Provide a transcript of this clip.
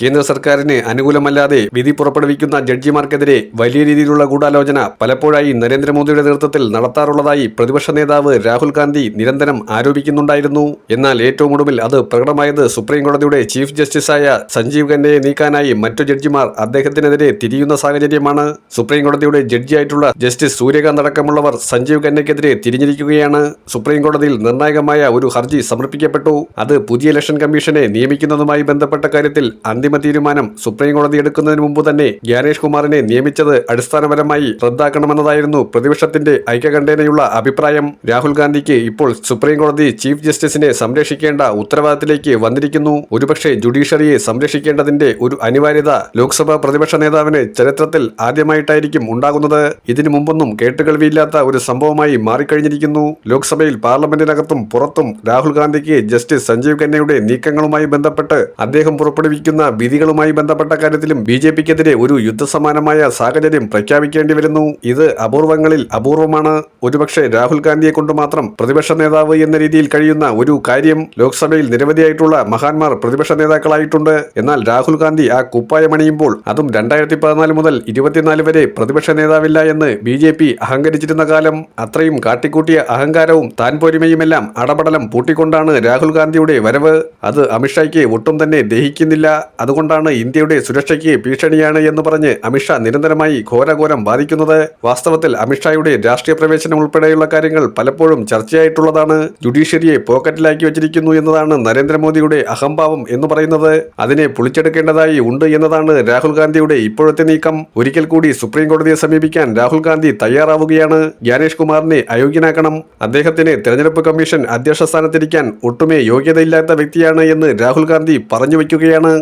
കേന്ദ്ര സർക്കാരിന് അനുകൂലമല്ലാതെ വിധി പുറപ്പെടുവിക്കുന്ന ജഡ്ജിമാർക്കെതിരെ വലിയ രീതിയിലുള്ള ഗൂഢാലോചന പലപ്പോഴായി നരേന്ദ്രമോദിയുടെ നേതൃത്വത്തിൽ നടത്താറുള്ളതായി പ്രതിപക്ഷ നേതാവ് രാഹുൽ ഗാന്ധി നിരന്തരം ആരോപിക്കുന്നുണ്ടായിരുന്നു. എന്നാൽ ഏറ്റവും ഒടുവിൽ അത് പ്രകടമായത് സുപ്രീം കോടതിയുടെ ചീഫ് ജസ്റ്റിസായ സഞ്ജീവ് ഖന്നയെ നീക്കാനായി മറ്റു ജഡ്ജിമാർ അദ്ദേഹത്തിനെതിരെ തിരിയുന്ന സാഹചര്യമാണ്. സുപ്രീം കോടതിയുടെ ജഡ്ജിയായിട്ടുള്ള ജസ്റ്റിസ് സൂര്യകാന്ത് അടക്കമുള്ളവർ സഞ്ജീവ് ഖന്നയ്ക്കെതിരെ തിരിഞ്ഞിരിക്കുകയാണ്. സുപ്രീം കോടതിയിൽ നിർണായകമായ ഒരു ഹർജി സമർപ്പിക്കപ്പെട്ടു. അത് പുതിയ ഇലക്ഷൻ കമ്മീഷനെ നിയമിക്കുന്നതുമായി ബന്ധപ്പെട്ട കാര്യത്തിൽ അന്തിമ തീരുമാനം സുപ്രീം കോടതി എടുക്കുന്നതിന് മുമ്പ് തന്നെ ജ്ഞാനേഷ് കുമാറിനെ നിയമിച്ചത് അടിസ്ഥാനപരമായി റദ്ദാക്കണമെന്നതായിരുന്നു പ്രതിപക്ഷത്തിന്റെ ഐക്യകണ്ഠേനയുള്ള അഭിപ്രായം. രാഹുൽ ഗാന്ധിക്ക് ഇപ്പോൾ സുപ്രീം കോടതി ചീഫ് ജസ്റ്റിസിനെ സംരക്ഷിക്കേണ്ട ഉത്തരവാദിത്തത്തിലേക്ക് വന്നിരിക്കുന്നു. ഒരുപക്ഷെ ജുഡീഷ്യറിയെ സംരക്ഷിക്കേണ്ടതിന്റെ ഒരു അനിവാര്യത ലോക്സഭാ പ്രതിപക്ഷ നേതാവിന് ചരിത്രത്തിൽ ആദ്യമായിട്ടായിരിക്കും ഉണ്ടാകുന്നത്. ഇതിനു മുമ്പൊന്നും കേട്ടുകേൾവിയില്ലാത്ത ഒരു സംഭവമായി മാറിക്കഴിഞ്ഞിരിക്കുന്നു. ലോക്സഭയിൽ പാർലമെന്റിനകത്തും പുറത്തും രാഹുൽ ഗാന്ധിക്ക് ജസ്റ്റിസ് സഞ്ജീവ് ഖന്നയുടെ നീക്കങ്ങളുമായി ബന്ധപ്പെട്ട് അദ്ദേഹം പുറപ്പെടുവിക്കുന്ന വിധികളുമായി ബന്ധപ്പെട്ട കാര്യത്തിലും ബി ജെ പിക്കെതിരെ ഒരു യുദ്ധസമാനമായ സാഹചര്യം പ്രഖ്യാപിക്കേണ്ടി വരുന്നു. ഇത് അപൂർവങ്ങളിൽ അപൂർവമാണ്. ഒരുപക്ഷെ രാഹുൽ ഗാന്ധിയെ കൊണ്ട് മാത്രം പ്രതിപക്ഷ നേതാവ് എന്ന രീതിയിൽ കഴിയുന്ന ഒരു കാര്യം ലോക്സഭയിൽ നിരവധിയായിട്ടുള്ള മഹാന്മാർ പ്രതിപക്ഷ നേതാക്കളായിട്ടുണ്ട്. എന്നാൽ രാഹുൽ ഗാന്ധി ആ കുപ്പായമണിയുമ്പോൾ അതും രണ്ടായിരത്തി പതിനാല് മുതൽ ഇരുപത്തിനാല് വരെ പ്രതിപക്ഷ നേതാവില്ല എന്ന് ബി ജെ പി അഹങ്കരിച്ചിരുന്ന കാലം. അത്രയും കാട്ടിക്കൂട്ടിയ അഹങ്കാരവും താൻ പോരിമയുമെല്ലാം അടപടലം പൂട്ടിക്കൊണ്ടാണ് രാഹുൽ ഗാന്ധിയുടെ വരവ്. അത് അമിത്ഷായ്ക്ക് ഒട്ടും തന്നെ ദഹിക്കുന്നില്ല. അതുകൊണ്ടാണ് ഇന്ത്യയുടെ സുരക്ഷയ്ക്ക് ഭീഷണിയാണ് എന്ന് പറഞ്ഞ് അമിത്ഷാ നിരന്തരമായി ഘോരഘോരം ബാധിക്കുന്നത് വാസ്തവത്തിൽ അമിത്ഷായുടെ രാഷ്ട്രീയ പ്രവേശനം ഉൾപ്പെടെയുള്ള കാര്യങ്ങൾ പലപ്പോഴും ചർച്ചയായിട്ടുള്ളതാണ്. ജുഡീഷ്യറിയെ പോക്കറ്റിലാക്കി വെച്ചിരിക്കുന്നു എന്നതാണ് നരേന്ദ്രമോദിയുടെ അഹംഭാവം എന്ന് പറയുന്നത്. അതിനെ പൊളിച്ചെടുക്കേണ്ടതായി ഉണ്ട് എന്നതാണ് രാഹുൽ ഗാന്ധിയുടെ ഇപ്പോഴത്തെ നീക്കം. ഒരിക്കൽ കൂടി സുപ്രീം കോടതിയെ സമീപിക്കാൻ രാഹുൽ ഗാന്ധി തയ്യാറാവുകയാണ്. ജ്ഞാനേഷ് കുമാറിനെ അയോഗ്യനാക്കണം. അദ്ദേഹത്തിന് തെരഞ്ഞെടുപ്പ് കമ്മീഷൻ അധ്യക്ഷ സ്ഥാനത്തിരിക്കാൻ ഒട്ടുമേ യോഗ്യതയില്ലാത്ത വ്യക്തിയാണ് എന്ന് രാഹുൽ ഗാന്ധി പറഞ്ഞു വയ്ക്കുകയാണ്.